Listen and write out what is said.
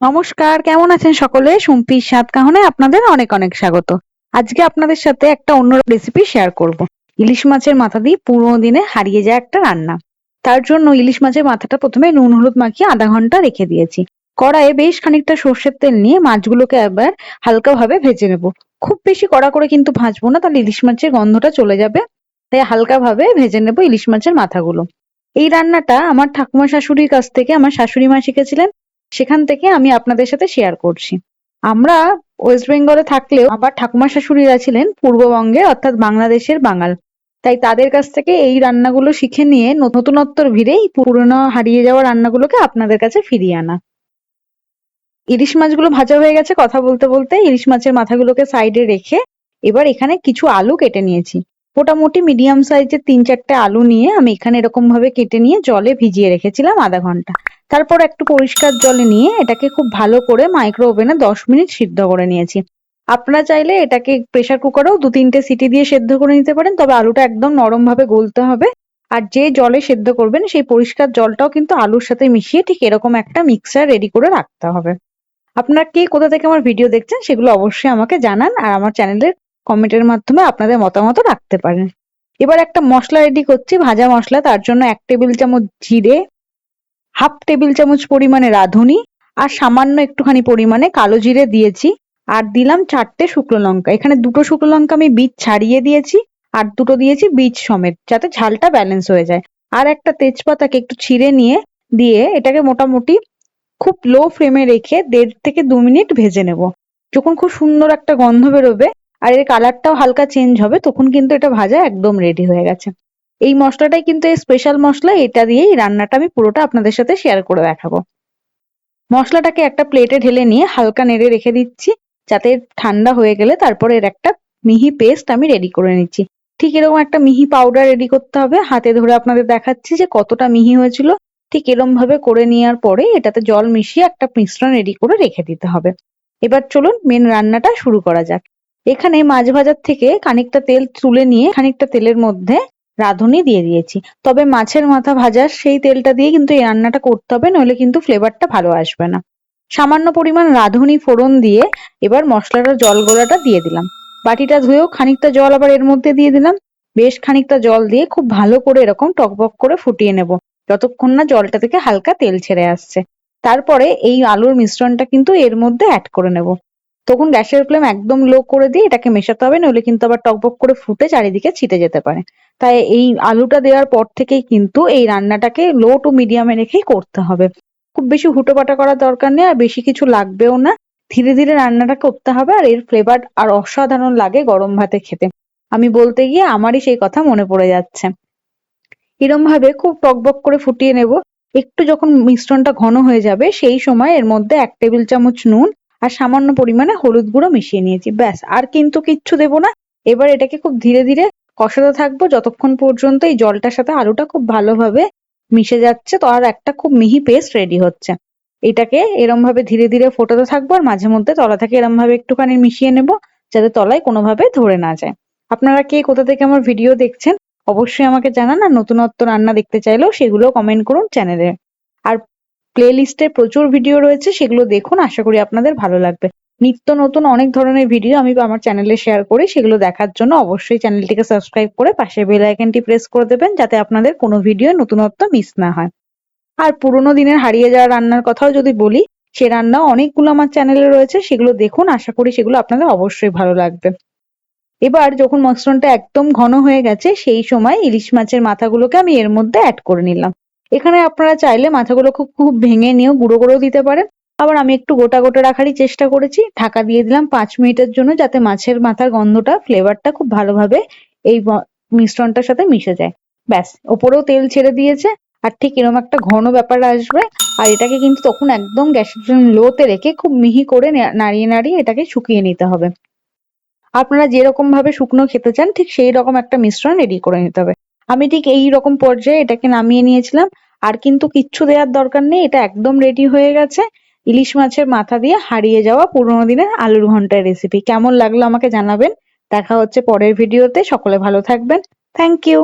নমস্কার, কেমন আছেন সকলে? সুম্পির স্বাদ কাহনে আপনাদের অনেক অনেক স্বাগত। আজকে আপনাদের সাথে একটা অন্য রেসিপি শেয়ার করব। ইলিশ মাছের মাথা দিয়ে পুরোনো দিনে হারিয়ে যায় একটা রান্না। তার জন্য ইলিশ মাছের মাথাটা প্রথমে নুন হলুদ মাখিয়ে আধা ঘণ্টা রেখে দিয়েছি। কড়াইয়ে বেশ খানিকটা সর্ষের তেল নিয়ে মাছগুলোকে একবার হালকাভাবে ভেজে নেব। খুব বেশি কড়া করে কিন্তু ভাজবো না, তাহলে ইলিশ মাছের গন্ধটা চলে যাবে। তাই হালকাভাবে ভেজে নেব ইলিশ মাছের মাথাগুলো। এই রান্নাটা আমার ঠাকুমা শাশুড়ির কাছ থেকে, আমার শাশুড়ি মা শিখেছিলেন। সেখান থেকে আমি আপনাদের সাথে শেয়ার করছি। আমরা ওয়েস্ট বেঙ্গলে থাকলেও আবার ঠাকুমা শাশুড়িরা ছিলেন পূর্ববঙ্গে অর্থাৎ বাংলাদেশের বাঙাল। তাই তাদের কাছ থেকে এই রান্নাগুলো শিখে নিয়ে নতুনত্বর ভিড়ে পুরনো হারিয়ে যাওয়া রান্নাগুলোকে আপনাদের কাছে ফিরিয়ে আনা। ইলিশ মাছগুলো ভাজা হয়ে গেছে কথা বলতে বলতে। ইলিশ মাছের মাথাগুলোকে সাইডে রেখে এবার এখানে কিছু আলু কেটে নিয়েছি। মোটামুটি মিডিয়াম সাইজের তিন চারটে আলু নিয়ে আমি এখানে এরকম ভাবে কেটে নিয়ে জলে ভিজিয়ে রেখেছিলাম আধা ঘণ্টা। তারপর একটু পরিষ্কার জলে নিয়ে এটাকে খুব ভালো করে মাইক্রো ওভেনে দশ মিনিট সিদ্ধ করে নিয়েছি। আপনারা চাইলে এটাকে প্রেসার কুকারেও দু তিনটে সিটি দিয়ে সেদ্ধ করে নিতে পারেন, তবে আলুটা একদম নরম ভাবে গলতে হবে। আর যে জলে সেদ্ধ করবেন, সেই পরিষ্কার জলটাও কিন্তু আলুর সাথে মিশিয়ে ঠিক এরকম একটা মিক্সার রেডি করে রাখতে হবে। আপনারা কে কোথা থেকে আমার ভিডিও দেখছেন, সেগুলো অবশ্যই আমাকে জানান আর আমার চ্যানেলের কমেন্টের মাধ্যমে আপনাদের মতামত রাখতে পারেন। এবার একটা মশলা রেডি করছি, ভাজা মশলা, তার জন্য এক টেবিল চামচ জিরে হাফ টেবিল চামচ পরিমাণে রাঁধুনি আর সামান্য একটুখানি পরিমাণে কালো জিরে দিয়েছি আর দিলাম চারটে শুকনো লঙ্কা। এখানে দুটো শুকনো লঙ্কা আমি বীজ ছাড়িয়ে দিয়েছি আর দুটো দিয়েছি বীজ সমেত যাতে ঝালটা ব্যালেন্স হয়ে যায়। আর একটা তেজপাতাকে একটু ছিঁড়ে নিয়ে দিয়ে এটাকে মোটামুটি খুব লো ফ্লেমে রেখে দেড় থেকে দু মিনিট ভেজে নেব। যখন খুব সুন্দর একটা গন্ধ বেরোবে আর এর কালারটাও হালকা চেঞ্জ হবে, তখন কিন্তু এটা ভাজা একদম রেডি হয়ে গেছে। এই মশলাটাই কিন্তু এই স্পেশাল মশলা, এটা দিয়েই রান্নাটা আমি পুরোটা আপনাদের সাথে শেয়ার করে দেখাবো। মশলাটাকে একটা প্লেটে ঢেলে নিয়ে হালকা নেড়ে রেখে দিচ্ছি, যাতে ঠান্ডা হয়ে গেলে তারপর এর একটা মিহি পেস্ট আমি রেডি করে নিচ্ছি। ঠিক এরকম একটা মিহি পাউডার রেডি করতে হবে। হাতে ধরে আপনাদের দেখাচ্ছি যে কতটা মিহি হয়েছিল। ঠিক এরম ভাবে করে নেওয়ার পরে এটাতে জল মিশিয়ে একটা মিশ্রণ রেডি করে রেখে দিতে হবে। এবার চলুন মেন রান্নাটা শুরু করা যাক। এখানে মাছ ভাজার থেকে খানিকটা তেল তুলে নিয়ে খানিকটা তেলের মধ্যে রাঁধুনি দিয়ে দিয়েছি। তবে মাছের মাথা ভাজার সেই তেলটা দিয়ে কিন্তু এই রান্নাটা করতে হবে, নইলে কিন্তু ফ্লেভারটা ভালো আসবে না। সামান্য পরিমাণ রাঁধুনি ফোড়ন দিয়ে এবার মশলাটা জল গোড়াটা দিয়ে দিলাম। বাটিটা ধুয়েও খানিকটা জল আবার এর মধ্যে দিয়ে দিলাম। বেশ খানিকটা জল দিয়ে খুব ভালো করে এরকম টকবক করে ফুটিয়ে নেব। যতক্ষণ না জলটা থেকে হালকা তেল ছেড়ে আসছে। তারপরে এই আলুর মিশ্রণটা কিন্তু এর মধ্যে অ্যাড করে নেব। তখন গ্যাসের ফ্লেম একদম লো করে দিয়ে এটাকে মেশাতে হবে, নইলে কিন্তু আবার টকবক করে ফুটে চারিদিকে ছিটে যেতে পারে। তাই এই আলুটা দেওয়ার পর থেকেই কিন্তু এই রান্নাটাকে লো টু মিডিয়ামে রেখেই করতে হবে। খুব বেশি হুটোপাটা করার দরকার নেই, আর বেশি কিছু লাগবেও না। ধীরে ধীরে রান্নাটা করতে হবে, আর এর ফ্লেভার আর অসাধারণ লাগে গরম ভাতে খেতে। আমি বলতে গিয়ে আমারই সেই কথা মনে পড়ে যাচ্ছে। এরম ভাবে খুব টকবক করে ফুটিয়ে নেব। একটু যখন মিশ্রণটা ঘন হয়ে যাবে, সেই সময় এর মধ্যে এক টেবিল চামচ নুন আর সামান্য পরিমাণে হলুদ গুঁড়ো মিশিয়ে নিয়েছি। ব্যাস, আর কিন্তু কিচ্ছু দেবো না। এবার এটাকে খুব ধীরে ধীরে কষাতে থাকব। যতক্ষণ পর্যন্ত এই জলটার সাথে আলুটা খুব ভালোভাবে মিশে যাচ্ছে, তো আর একটা খুব মিহি পেস্ট রেডি হচ্ছে। এটাকে এরম ভাবে ধীরে ধীরে ফোটাতে থাকব আর মাঝে মধ্যে তলা থেকে এরম ভাবে একটুখানি মিশিয়ে নেব, যাতে তলায় কোনোভাবে ধরে না যায়। আপনারা কে কোথা থেকে আমার ভিডিও দেখছেন, অবশ্যই আমাকে জানান। আর নতুনত্ব রান্না দেখতে চাইলেও সেগুলো কমেন্ট করুন চ্যানেলে। আর প্লে লিস্টে প্রচুর ভিডিও রয়েছে, সেগুলো দেখুন, আশা করি আপনাদের ভালো লাগবে। নিত্য নতুন অনেক ধরনের ভিডিও আমি আমার চ্যানেলে শেয়ার করি, সেগুলো দেখার জন্য অবশ্যই চ্যানেলটিকে সাবস্ক্রাইব করে পাশে বেল আইকনটি প্রেস করে দেবেন, যাতে আপনাদের কোনো ভিডিও নতুনত্ব মিস না হয়। আর পুরোনো দিনের হারিয়ে যাওয়া রান্নার কথাও যদি বলি, সে রান্নাও অনেকগুলো আমার চ্যানেলে রয়েছে, সেগুলো দেখুন, আশা করি সেগুলো আপনাদের অবশ্যই ভালো লাগবে। এবার যখন মসরনটা একদম ঘন হয়ে গেছে, সেই সময় ইলিশ মাছের মাথাগুলোকে আমি এর মধ্যে অ্যাড করে নিলাম। এখানে আপনারা চাইলে মাথাগুলো খুব খুব ভেঙে নিয়েও গুঁড়ো করেও দিতে পারেন। আবার আমি একটু গোটা গোটা রাখারই চেষ্টা করেছি। ঢাকা দিয়ে দিলাম পাঁচ মিনিটের জন্য যাতে মাছের মাথার গন্ধটা, ফ্লেভারটা খুব ভালোভাবে এই মিশ্রণটার সাথে মিশে যায়। ব্যাস, ওপরেও তেল ছেড়ে দিয়েছে। আর ঠিক এরকম একটা ঘন ব্যাপার আসবে। আর এটাকে কিন্তু তখন একদম গ্যাসের লোতে রেখে খুব মিহি করে নাড়িয়ে নাড়িয়ে এটাকে শুকিয়ে নিতে হবে। আপনারা যেরকম ভাবে শুকনো খেতে চান, ঠিক সেই রকম একটা মিশ্রণ রেডি করে নিতে হবে। আমি ঠিক এই রকম পর্যায়ে এটাকে নামিয়ে নিয়েছিলাম। আর কিন্তু কিচ্ছু দেওয়ার দরকার নেই, এটা একদম রেডি হয়ে গেছে। ইলিশ মাছের মাথা দিয়ে হারিয়ে যাওয়া পুরোনো দিনের আলুর ঘণ্টার রেসিপি কেমন লাগল আমাকে জানাবেন। দেখা হচ্ছে পরের ভিডিওতে। সকলে ভালো থাকবেন। Thank you